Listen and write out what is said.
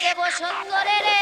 দেব সুন্দরে রে।